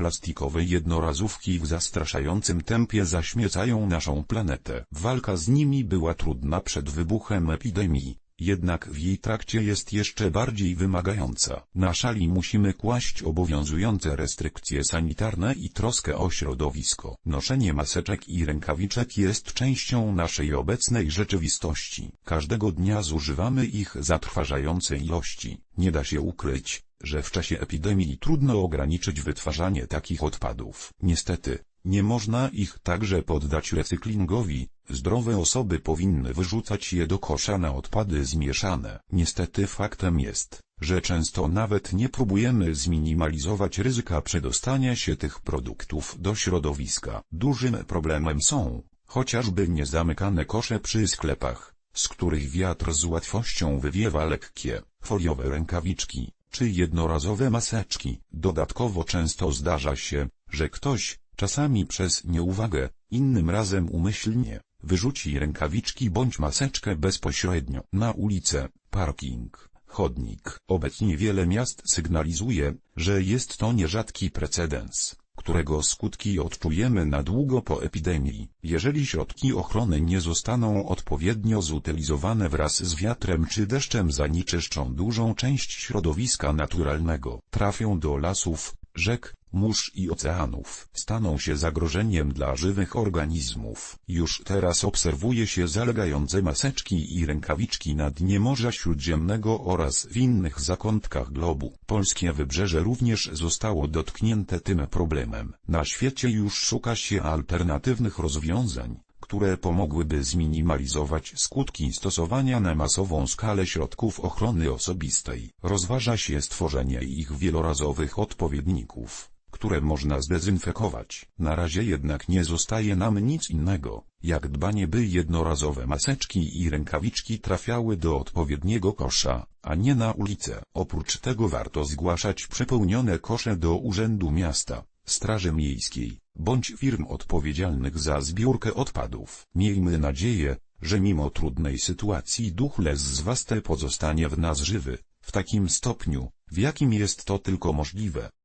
Plastikowe jednorazówki w zastraszającym tempie zaśmiecają naszą planetę. Walka z nimi była trudna przed wybuchem epidemii, jednak w jej trakcie jest jeszcze bardziej wymagająca. Na szali musimy kłaść obowiązujące restrykcje sanitarne i troskę o środowisko. Noszenie maseczek i rękawiczek jest częścią naszej obecnej rzeczywistości. Każdego dnia zużywamy ich zatrważające ilości. Nie da się ukryć, że w czasie epidemii trudno ograniczyć wytwarzanie takich odpadów. Niestety, nie można ich także poddać recyklingowi, zdrowe osoby powinny wyrzucać je do kosza na odpady zmieszane. Niestety faktem jest, że często nawet nie próbujemy zminimalizować ryzyka przedostania się tych produktów do środowiska. Dużym problemem są, chociażby niezamykane kosze przy sklepach, z których wiatr z łatwością wywiewa lekkie, foliowe rękawiczki, czy jednorazowe maseczki. Dodatkowo często zdarza się, że ktoś, czasami przez nieuwagę, innym razem umyślnie, wyrzuci rękawiczki bądź maseczkę bezpośrednio na ulicę, parking, chodnik. Obecnie wiele miast sygnalizuje, że jest to nierzadki precedens, którego skutki odczujemy na długo po epidemii. Jeżeli środki ochrony nie zostaną odpowiednio zutylizowane wraz z wiatrem czy deszczem zanieczyszczą dużą część środowiska naturalnego, trafią do lasów, rzek, mórz i oceanów. Staną się zagrożeniem dla żywych organizmów. Już teraz obserwuje się zalegające maseczki i rękawiczki na dnie Morza Śródziemnego oraz w innych zakątkach globu. Polskie wybrzeże również zostało dotknięte tym problemem. Na świecie już szuka się alternatywnych rozwiązań które pomogłyby zminimalizować skutki stosowania na masową skalę środków ochrony osobistej. Rozważa się stworzenie ich wielorazowych odpowiedników, które można zdezynfekować. Na razie jednak nie zostaje nam nic innego, jak dbanie by jednorazowe maseczki i rękawiczki trafiały do odpowiedniego kosza, a nie na ulicę. Oprócz tego warto zgłaszać przepełnione kosze do Urzędu Miasta, Straży Miejskiej, bądź firm odpowiedzialnych za zbiórkę odpadów. Miejmy nadzieję, że mimo trudnej sytuacji duch Les z Was te pozostanie w nas żywy, w takim stopniu, w jakim jest to tylko możliwe.